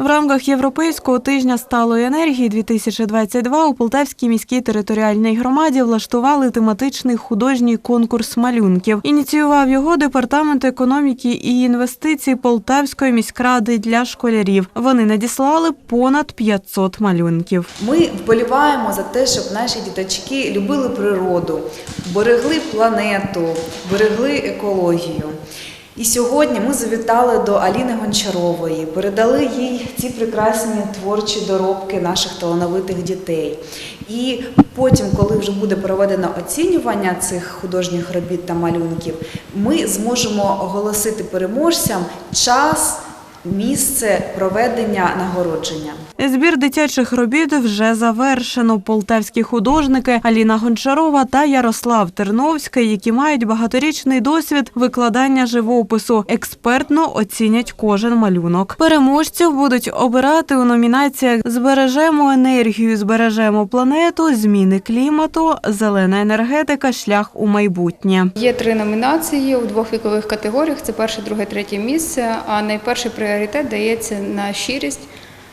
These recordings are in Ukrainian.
В рамках Європейського тижня сталої енергії 2022 у Полтавській міській територіальній громаді влаштували тематичний художній конкурс малюнків. Ініціював його департамент економіки і інвестицій Полтавської міськради для школярів. Вони надіслали понад 500 малюнків. Ми вболіваємо за те, щоб наші діточки любили природу, берегли планету, берегли екологію. І сьогодні ми завітали до Аліни Гончарової, передали їй ці прекрасні творчі доробки наших талановитих дітей. І потім, коли вже буде проведено оцінювання цих художніх робіт та малюнків, ми зможемо оголосити переможцям час, місце проведення нагородження. Збір дитячих робіт вже завершено. Полтавські художники Аліна Гончарова та Ярослав Терновський, які мають багаторічний досвід викладання живопису, експертно оцінять кожен малюнок. Переможців будуть обирати у номінаціях Збережемо енергію, збережемо планету, зміни клімату, зелена енергетика, шлях у майбутнє. Є три номінації у двох вікових категоріях: це перше, друге, третє місце. А найперший пріоритет дається на щирість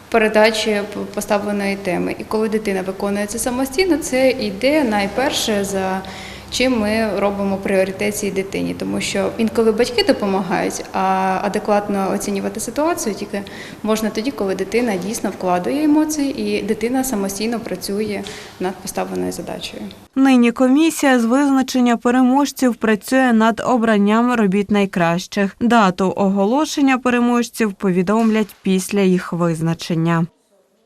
передачі поставленої теми. І коли дитина виконує це самостійно, це йде найперше за. Чим ми робимо пріоритет цій дитині, тому що інколи батьки допомагають, а адекватно оцінювати ситуацію тільки можна тоді, коли дитина дійсно вкладає емоції і дитина самостійно працює над поставленою задачею. Нині комісія з визначення переможців працює над обранням робіт найкращих. Дату оголошення переможців повідомлять після їх визначення.